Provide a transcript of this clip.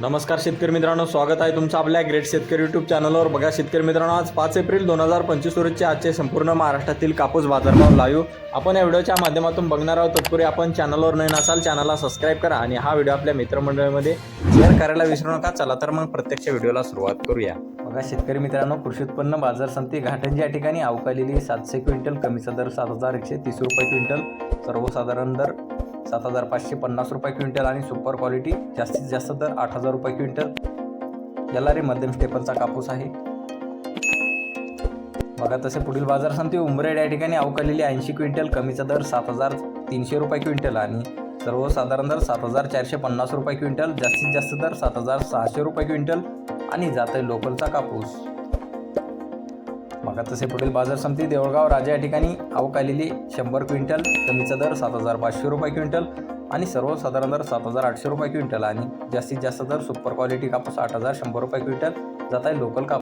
नमस्कार शेतकरी मित्रांनो स्वागत आहे तुमचं आपल्या ग्रेट शेतकरी यूट्यूब चॅनलवर बघा शेतकरी मित्रांनो आज पाच एप्रिल दोन हजार पंचवीस रोजचे आजचे संपूर्ण महाराष्ट्रातील कापूस बाजारभाव लाईव्ह. आपण या व्हिडिओच्या माध्यमातून बघणार आहोत. तत्पूर्वी आपण चॅनलवर नवीन असाल चॅनलला सबस्क्राईब करा आणि हा व्हिडिओ आपल्या मित्रमंडळीमध्ये शेअर करायला विसरू नका. चला तर मग प्रत्यक्ष व्हिडिओला सुरुवात करूया. बघा शेतकरी मित्रांनो कृषी उत्पन्न बाजार समिती घाटंजी या ठिकाणी अवकालेली सातशे क्विंटल कमीचा दर सात हजार एकशे तीस रुपये क्विंटल. सर्वसाधारण दर सात हजार पाचशे पन्नास रुपये क्विंटल आणि सुपर क्वालिटी जास्तीत जास्त दर आठ हजार रुपये क्विंटल. याला रे मध्यम स्टेपलचा कापूस आहे. बघा तसे पुढील बाजार समिती उमरेड या ठिकाणी अवकालेली ऐंशी क्विंटल कमीचा दर सात हजार तीनशे रुपये क्विंटल आणि सर्वसाधारण दर सात हजार चारशे पन्नास रुपये क्विंटल जास्तीत जास्त दर सात हजार सहाशे रुपये क्विंटल आणि जात आहे लोकलचा कापूस. तसे पुढील बाजार समिती देवळगाव राजा या ठिकाणी आवक आलेली शंभर क्विंटल कमीचा दर सात हजार पाचशे रुपये क्विंटल आणि सर्वसाधारण दर सात हजार आठशे रुपये क्विंटल आणि जास्तीत जास्त दर सुपर क्वालिटी कापूस आठ हजार शंभर रुपये क्विंटल. जात आहे लोकल कापूस